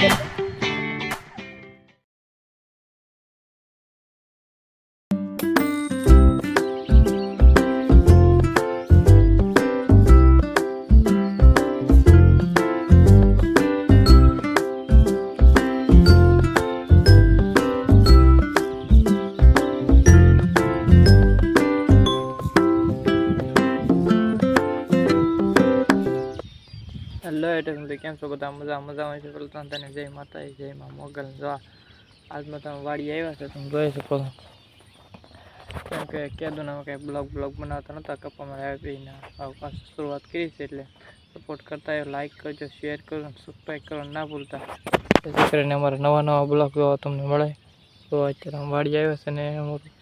Yeah. Hello એટલે કેમ છો બધા? મજા મજા હોય છે? પેલું તને જય માતા જય માં મોગલ. જો આજમાં તમે વાડી આવ્યા છો, તમે જોઈ શકો છો. કેમ કે કેદુના કંઈ બ્લોગ બ્લોગ બનાવતા નહોતા કપ્પામાં આવ્યા પીને પાછું શરૂઆત કરી છે એટલે સપોર્ટ કરતા હોય લાઈક કરજો શેર કરજો સબસ્ક્રાઈબ કરવાનું ના ભૂલતા. જેથી કરીને અમારા નવા નવા બ્લોગ જોવા તમને મળે. તો અત્યારે અમે વાડી આવ્યા છે ને અમારું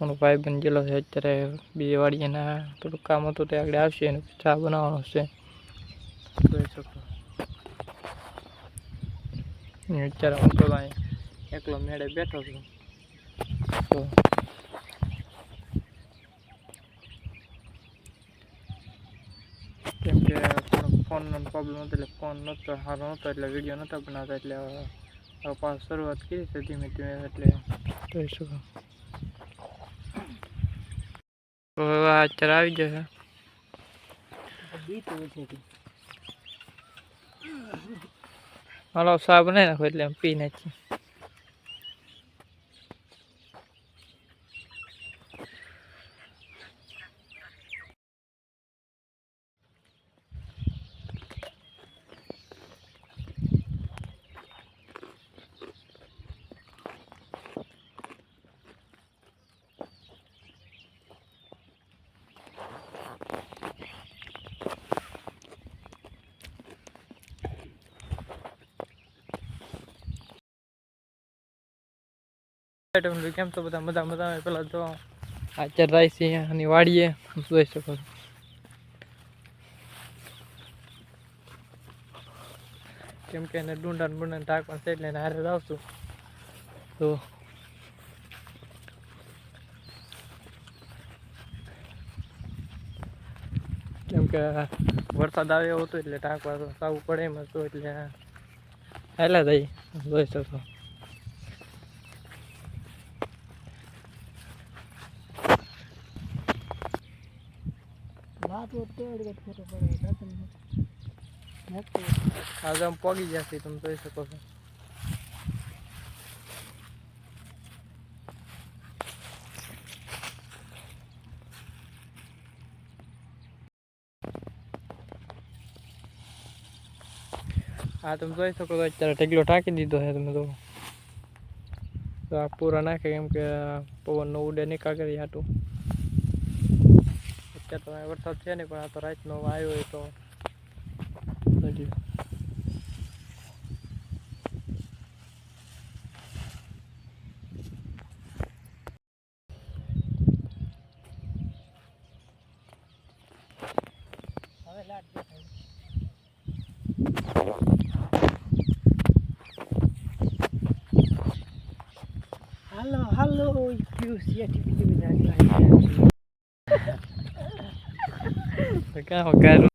મારો ભાઈ બન ગયેલો છે, અત્યારે બીજી વાડીએના થોડુંક કામ હતું, તે આગળ આવશે અને ચા બનાવવાનું છે. જોઈ શકો અને અત્યારે હું તો અહીં એકલો મેળે બેઠો છું. તો કેમ કે ફોનનો પ્રોબ્લેમ હતો એટલે ફોન નહોતો સારો નહોતો એટલે વીડિયો નહોતા બનાવતા, એટલે હવે હવે પાછું શરૂઆત કરી છે ધીમે ધીમે, એટલે જોઈ શકો તો હવે આ અત્યારે આવી જશે. હાલો સા બનાવી નાખો એટલે પી નાખીએ. કેમ તો બધા મજા મજા આવે પેલા જો આચાર છે અને વાડીએ જોઈ શકો છો. કેમ કે એને ડુંડા ને બુંડા ઢાંકવાનું છે એટલે એને હારે આવશું. તો કેમ કે વરસાદ આવે એવો હતો એટલે ઢાંકવા તો સાવું પડે એમાં તો એટલે હાલા થઈ જોઈ શકો આજે આમ પોગી જશે તમે જોઈ શકો છો હા તમે જોઈ શકો છો અત્યારે ઢગલો ટાંકી દીધો છે તમે તો તો આ પૂરા નાખે કેમ કે પવનનો ઉડે નીકળ કરી હાટું અત્યારે તો વરસાદ છે નહીં, પણ આ તો રાતનો આવ્યો હોય તો હજી. હાલો હાલો ક્યુ સીએટી બીજી બધા તો કામ કરું